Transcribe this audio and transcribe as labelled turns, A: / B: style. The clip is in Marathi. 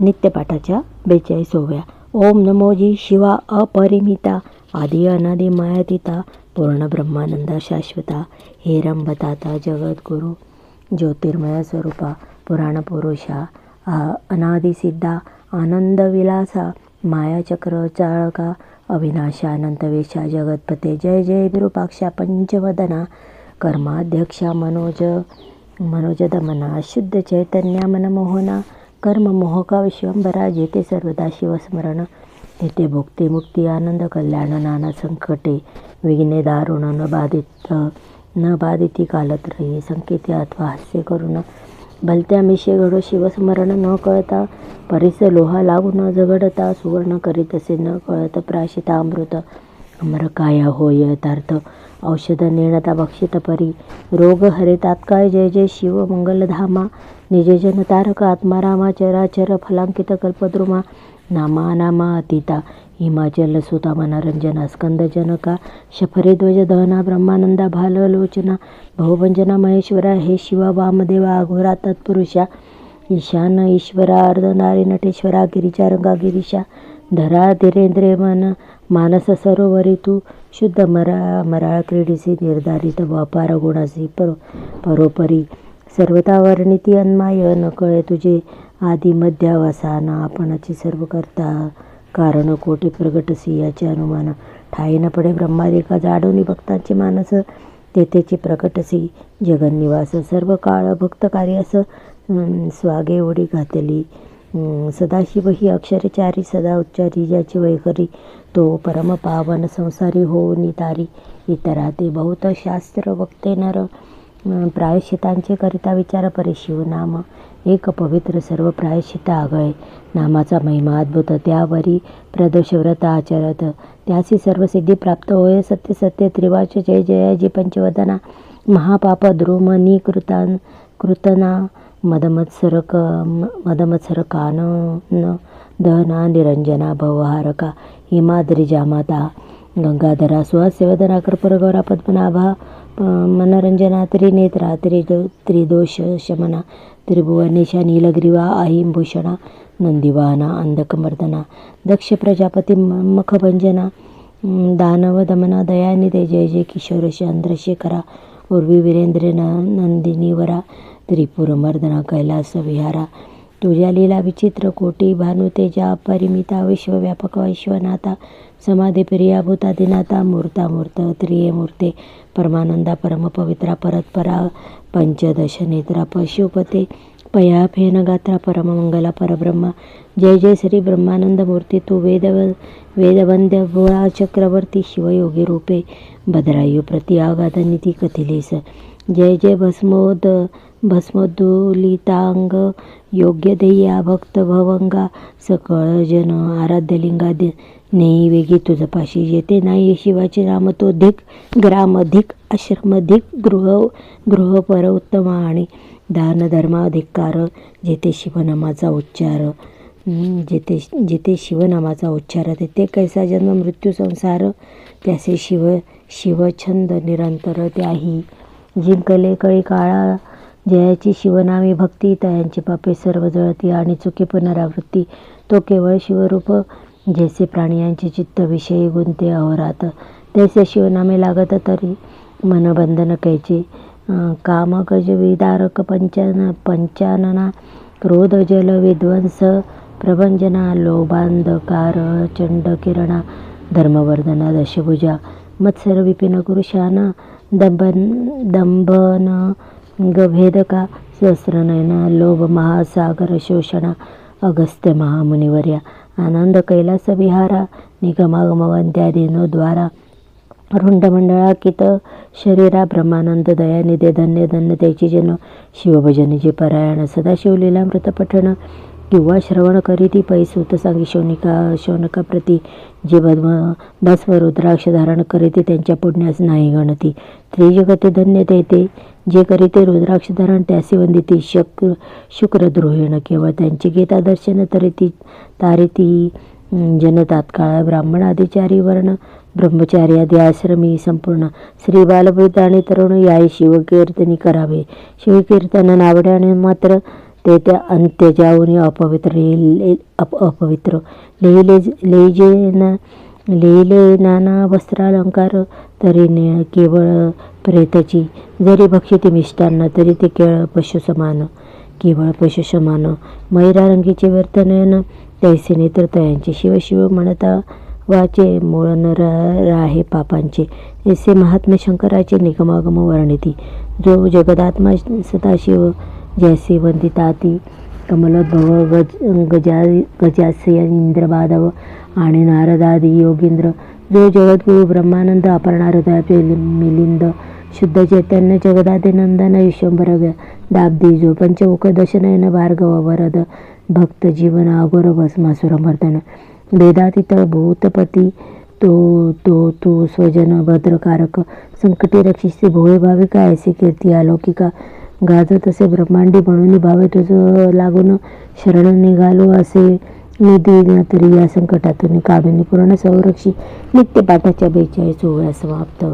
A: नित्यपाठाच्या बेचाळीसोव्या ओम नमोजी शिवा अपरिमिता. आदि अनादि मायातीता. पूर्ण ब्रह्मानंदा शाश्वता. हे रंभताता जगद्गुरु ज्योतिर्मय स्वरूपा. पुराण पुरुषा. आ- अनादिसिद्धा आनंदविलासा मायाचक्र चाळका. अविनाशा अनंतवेशा जगतपते जय जय विरूपाक्षा पंचवदना. कर्माध्यक्षा मनोज मनोजदमना. शुद्ध चैतन्या मनमोहना कर्म मोहका विश्वंभरा जेते सर्वदा शिवस्मरण. येते भुक्ती मुक्ती आनंद कल्याण नाना संकटे. विघ्ने दारुण न बाधित न बाधिती कालत्रयी. संकेते अथवा हास्य करून भलत्या मिशे घडो शिवस्मरण न कळता. परिस लोहा लागू न झगडता. सुवर्ण करीत असे न कळत प्राशिता अमृत अमर काया होय यथार्थ. औषध नेणता बक्षित परी रोग हरे तात्काळ जय जय शिव मंगलधामा निजजन तारक आत्मारामा चराचर फलांकित कल्पद्रुमा नामा नामा अतिता हिमाचल सुता मनरंजना स्कंदजनका शफरेध्वज दहना ब्रह्मानंदा भाललोचना भवभंजना महेश्वरा हे शिवा वामदेवा अघोरा तत्पुरुषा ईशान ईश्वरा अर्धनारी नटेश्वरा गिरिजा रंगा गिरीशा धरा धीरेंद्रे मन मानस सरोवरी तू शुद्ध मरा मराळ क्रीडिसी निर्धारित व्यापार गुणासी पर परोपरी सर्वता वर्णिती अन्माय न कळे तुझे आदी मध्यावसान आपणाची सर्व करता कारण कोटी प्रगटसी याचे अनुमान ठाई न पडे ब्रह्मादिका जाडोनी भक्तांचे मानस तेथेची प्रकटसी जगन्निवास सर्व काळ भक्त कार्यास अं, स्वागे ओढी घातली सदाशिव ही अक्षरचारी सदा उच्चारी ज्याची वैखरी तो परम पावन संसारी हो नितारी इतरा ते बहुत शास्त्र वक्ते नर प्रायश्चितांचे करिता विचार परे शिवनाम एक पवित्र सर्व प्रायश्चित आगळे नामाचा महिमा अद्भुत त्यावरी प्रदोषव्रत आचरत त्यासी सर्व सिद्धी प्राप्त होय सत्य सत्य त्रिवाच जय जयाजी पंचवदना महापाप द्रुमनी कृतान कृतना मदमत्सरक मदमत्सर कान न दहना निरंजना भवहारका हिमाद्री माता गंगाधरा सुहास्यवदना कर्पूरगौरा पद्मनाभा प- मनरंजना त्रिनेत्रा त्रिदो त्रिदोष शमना त्रिभुवनेशा नीलग्रीवा अहिंभूषणा नंदिवाहना अंधकमर्दना दक्ष प्रजापती म- मखभंजना दानव दमना दयानिधे जय जय किशोर चंद्रशेखरा पूर्वी वीरेंद्र न नंदिनीवरा त्रिपुरमर्दना कैलास विहारा तुझ्या लीला विचित्र कोटी भानुतेजा परिमिता विश्वव्यापक विश्वनाथा समाधी प्रिया भूतादिनाथा मूर्ता मूर्त त्रिये मूर्ते परमानंदा परमपवित्रा परतपरा पंचदश नेत्रा पशुपते पया फेन गात्रा परममंगला परब्रह्मा जय जय श्री ब्रह्मानंद मूर्ती तू वेद वेदवंद्य भोळा चक्रवर्ती शिवयोगी रूपे जय जय भस्मोद भस्मदुलितांग योग्य ध्येया भक्त भवंगा सकळ जन आराध्यलिंगा दे नेई वेगी तुझपाशी येते नाही शिवाचे नाम तो धिक ग्रामधिक आश्रमधिक गृह गृह पर उत्तम आणि दान धर्माधिकार जेथे शिवनामाचा उच्चार जेथे जेथे शिवनामाचा उच्चार तेथे कैसा जन्म मृत्यू संसार त्याचे शिव शिवछंद निरंतर त्याही जिंकले. कळी काळा जयाची शिवनामी भक्ती तयांची पापे सर्व जळती आणि चुकी पुनरावृत्ती. तो केवळ शिवरूप जैसे प्राणियांचे चित्त विषयी गुंते अहोरात. तैसे शिवनामे लागत तरी मनबंधन कैचे. कामकज काम गज विदारक पंचन पंचानना क्रोध जल विध्वंस प्रभंजना लोभांधकार चंड किरणा धर्मवर्धना दशभुजा मत्सर विपिन कुरुशाना दंबन दंभन गभेदका सहस्रनयन लोभ महासागर शोषणा अगस्त्य महामुनिवर्या आनंद कैलास विहारा निगमागमवंत्यादीनो द्वारा रुंडमंडळाकित शरीरा ब्रह्मानंद दयानिधे धन्य धन्य त्याची जन शिवभजनीचे परायण सदाशिवलीला मृतपठण किंवा श्रवण करीती पैसूत सांगी. शौनिका शौनकाप्रती जे भस्म भस्म रुद्राक्ष धारण करीते त्यांच्या पुण्यास नाही गणती. त्रिजगते धन्य ते जे करीते रुद्राक्ष धारण त्यासी वंदिती शक शुक्रद्रोहिण केवळ त्यांची गीता दर्शन तरीती तारिती जन तात्काळ. ब्राह्मण आदिचारी वर्ण ब्रह्मचारी आदी आश्रमी संपूर्ण. श्री बालवृद्ध आणि तरुण याही शिवकीर्तनी करावे. शिवकीर्तन नावड्याने मात्र ते त्या अंत्य जाऊन अपवित्र लिहिले अप अपवित्र. लिहिले लिहिजे ना लिहिले नाना वस्त्रालंकार तरी ने केवळ प्रेताची. जरी भक्षिती मिष्टांना तरी ते केवळ पशु समान केवळ पशुसमान. समान रंगीचे वर्तनयन तैसे नेत्र तयांचे. शिवशिव म्हणता वाचे मूळ नर राहे पापांचे. ऐसे महात्मा शंकराचे निगमागम वर्णिती. जो जगदात्मा सदाशिव जैसे वंदिताती कमलोद्भव गज गजा गजास्य इंद्रबाधव आणि नारदादी योगींद्र. जो जगद्गुरु ब्रह्मानंद अपर्णा हृदयाचे मिलिंद शुद्ध चैतन्य जगदादे नंदन विश्वंभर दाबदी जो पंचमुख दशनयन भार्गव वरद भक्त जीवन अगोर भस्मासुरमर्दन वेदातीत भूतपती तो तो तो स्वजन भद्रकारक संकटी रक्षिसी भोळे भाविका ऐसे कीर्ती अलौकिका गाजत असे ब्रह्मांडी म्हणून भावे तुझं लागून शरण निघालो असे. निधी न तरी या संकटातून कामिनी पूर्ण संरक्षी. नित्यपाठाच्या बेचाळीस ओव्या समाप्त.